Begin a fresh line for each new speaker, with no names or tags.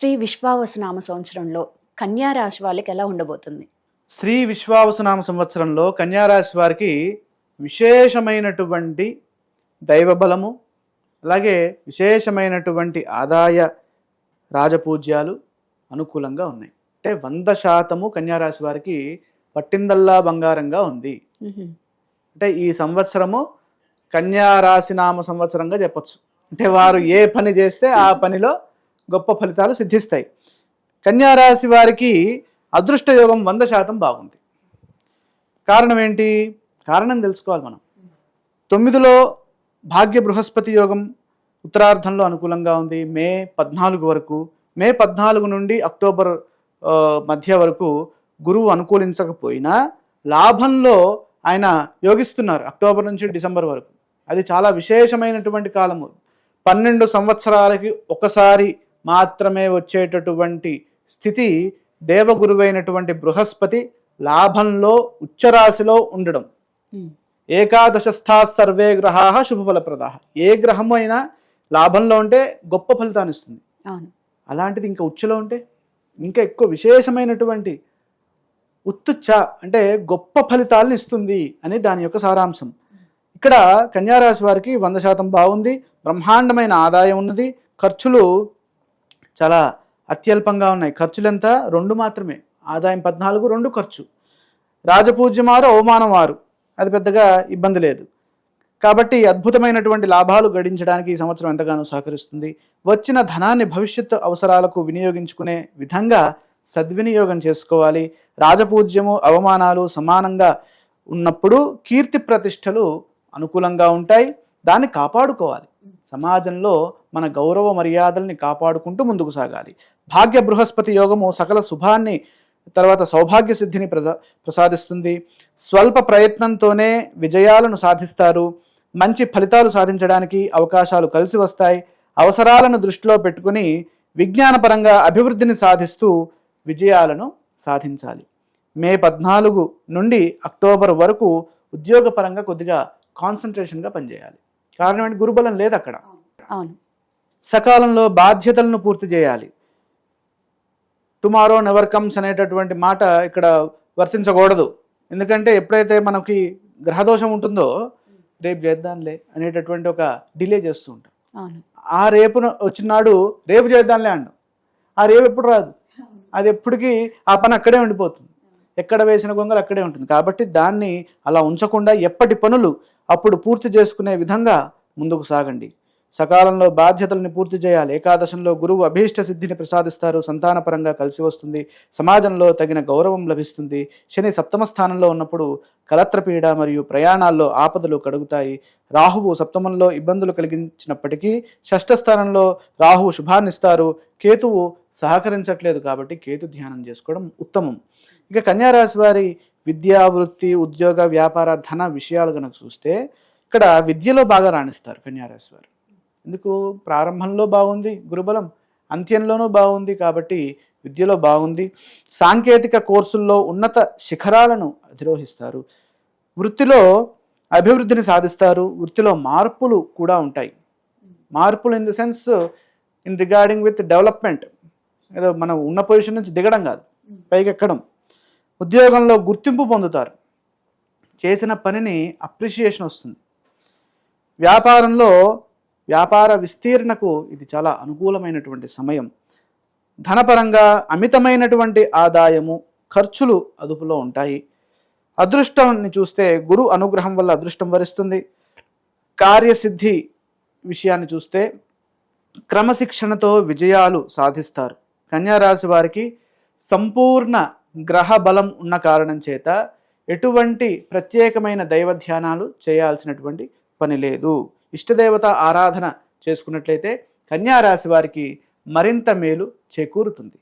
శ్రీ విశ్వావసనామ సంవత్సరంలో కన్యా రాశి వాళ్ళకి ఎలా ఉండబోతుంది?
శ్రీ విశ్వావసునామ సంవత్సరంలో కన్యారాశి వారికి విశేషమైనటువంటి దైవబలము అలాగే విశేషమైనటువంటి ఆదాయ రాజపూజ్యాలు అనుకూలంగా ఉన్నాయి. అంటే వంద శాతము కన్యారాశి వారికి పట్టిందల్లా బంగారంగా ఉంది. అంటే ఈ సంవత్సరము కన్యారాశి నామ సంవత్సరంగా చెప్పొచ్చు. అంటే వారు ఏ పని చేస్తే ఆ పనిలో గొప్ప ఫలితాలు సిద్ధిస్తాయి. కన్యారాశి వారికి అదృష్ట యోగం వంద శాతం బాగుంది. కారణం ఏంటి? కారణం తెలుసుకోవాలి మనం. తొమ్మిదిలో భాగ్య బృహస్పతి యోగం ఉత్తరార్ధంలో అనుకూలంగా ఉంది. మే పద్నాలుగు వరకు మే పద్నాలుగు నుండి అక్టోబర్ మధ్య వరకు గురువు అనుకూలించకపోయినా లాభంలో ఆయన యోగిస్తున్నారు అక్టోబర్ నుంచి డిసెంబర్ వరకు. అది చాలా విశేషమైనటువంటి కాలము. పన్నెండు సంవత్సరాలకి ఒకసారి మాత్రమే వచ్చేటటువంటి స్థితి దేవగురువైనటువంటి బృహస్పతి లాభంలో ఉచ్చరాశిలో ఉండడం. ఏకాదశస్థా సర్వే గ్రహా శుభఫలప్రదా. ఏ గ్రహము అయినా లాభంలో ఉంటే గొప్ప ఫలితాన్ని ఇస్తుంది. అలాంటిది ఇంకా ఉచ్చులో ఉంటే ఇంకా ఎక్కువ విశేషమైనటువంటి ఉత్తుచ్చ అంటే గొప్ప ఫలితాలను ఇస్తుంది అని దాని యొక్క సారాంశం. ఇక్కడ కన్యారాశి వారికి వంద శాతం బాగుంది బ్రహ్మాండమైన ఆదాయం ఉన్నది ఖర్చులు చాలా అత్యల్పంగా ఉన్నాయి. ఖర్చులంతా? రెండు మాత్రమే. ఆదాయం పద్నాలుగు రెండు ఖర్చు. రాజపూజ్యమారు అవమానం వారు అది పెద్దగా ఇబ్బంది లేదు. కాబట్టి అద్భుతమైనటువంటి లాభాలు గడించడానికి ఈ సంవత్సరం ఎంతగానో సహకరిస్తుంది. వచ్చిన ధనాన్ని భవిష్యత్తు అవసరాలకు వినియోగించుకునే విధంగా సద్వినియోగం చేసుకోవాలి. రాజపూజ్యము అవమానాలు సమానంగా ఉన్నప్పుడు కీర్తి ప్రతిష్టలు అనుకూలంగా ఉంటాయి. దాన్ని కాపాడుకోవాలి. సమాజంలో మన గౌరవ మర్యాదల్ని కాపాడుకుంటూ ముందుకు సాగాలి. భాగ్య బృహస్పతి యోగము సకల శుభాన్ని తర్వాత సౌభాగ్య సిద్ధిని ప్రసా ప్రసాదిస్తుంది. స్వల్ప ప్రయత్నంతోనే విజయాలను సాధిస్తారు. మంచి ఫలితాలు సాధించడానికి అవకాశాలు కలిసి వస్తాయి. అవసరాలను దృష్టిలో పెట్టుకుని విజ్ఞానపరంగా అభివృద్ధిని సాధిస్తూ విజయాలను సాధించాలి. మే పద్నాలుగు నుండి అక్టోబర్ వరకు ఉద్యోగపరంగా కొద్దిగా కాన్సన్ట్రేషన్గా పనిచేయాలి. కారణం ఏంటి గురుబలం లేదు అక్కడ
అవును.
సకాలంలో బాధ్యతలను పూర్తి చేయాలి. టుమారో నెవర్ కమ్స్ అనేటటువంటి మాట ఇక్కడ వర్తించకూడదు. ఎందుకంటే ఎప్పుడైతే మనకి గ్రహదోషం ఉంటుందో రేపు చేద్దాంలే అనేటటువంటి ఒక డిలే చేస్తూ ఉంటాం. ఆ రేపు వచ్చినాడు రేపు చేద్దాంలే అండం ఆ రేపు ఎప్పుడు రాదు? అది ఎప్పటికీ ఆ పని అక్కడే ఉండిపోతుంది. ఎక్కడ వేసిన గొంగలు అక్కడే ఉంటుంది. కాబట్టి దాన్ని అలా ఉంచకుండా ఎప్పటి పనులు అప్పుడు పూర్తి చేసుకునే విధంగా ముందుకు సాగండి. సకాలంలో బాధ్యతల్ని పూర్తి చేయాలి. ఏకాదశంలో గురువు అభీష్ట సిద్ధిని ప్రసాదిస్తారు. సంతానపరంగా కలిసి వస్తుంది. సమాజంలో తగిన గౌరవం లభిస్తుంది. శని సప్తమ స్థానంలో ఉన్నప్పుడు కలత్రపీడ మరియు ప్రయాణాల్లో ఆపదలు కడుగుతాయి. రాహువు సప్తమంలో ఇబ్బందులు కలిగించినప్పటికీ షష్ఠ స్థానంలో రాహువు శుభాన్నిస్తారు. కేతువు సహకరించట్లేదు కాబట్టి కేతు ధ్యానం చేసుకోవడం ఉత్తమం. ఇక కన్యారాశి వారి విద్యా వృత్తి ఉద్యోగ వ్యాపార ధన విషయాలు కనుక చూస్తే ఇక్కడ విద్యలో బాగా రాణిస్తారు కన్యారాశి వారు. ఎందుకు? ప్రారంభంలో బాగుంది గురుబలం అంత్యంలోనూ బాగుంది కాబట్టి విద్యలో బాగుంది. సాంకేతిక కోర్సుల్లో ఉన్నత శిఖరాలను అధిరోహిస్తారు. వృత్తిలో అభివృద్ధిని సాధిస్తారు. వృత్తిలో మార్పులు కూడా ఉంటాయి. మార్పులు in the sense in regarding with development. ఏదో మనం ఉన్న పొజిషన్ నుంచి దిగడం కాదు పైకి ఎక్కడం. ఉద్యోగంలో గుర్తింపు పొందుతారు. చేసిన పనిని అప్రిషియేషన్ వస్తుంది. వ్యాపారంలో వ్యాపార విస్తీర్ణకు ఇది చాలా అనుకూలమైనటువంటి సమయం. ధనపరంగా అమితమైనటువంటి ఆదాయము ఖర్చులు అదుపులో ఉంటాయి. అదృష్టాన్ని చూస్తే గురు అనుగ్రహం వల్ల అదృష్టం వరిస్తుంది. కార్యసిద్ధి విషయాన్ని చూస్తే క్రమశిక్షణతో విజయాలు సాధిస్తారు. కన్యారాశి వారికి సంపూర్ణ గ్రహ బలం ఉన్న కారణం చేత ఎటువంటి ప్రత్యేకమైన దైవ ధ్యానాలు చేయాల్సినటువంటి పని లేదు. ఇష్టదేవత ఆరాధన చేసుకున్నట్లయితే కన్యారాశి వారికి మరింత మేలు చేకూరుతుంది.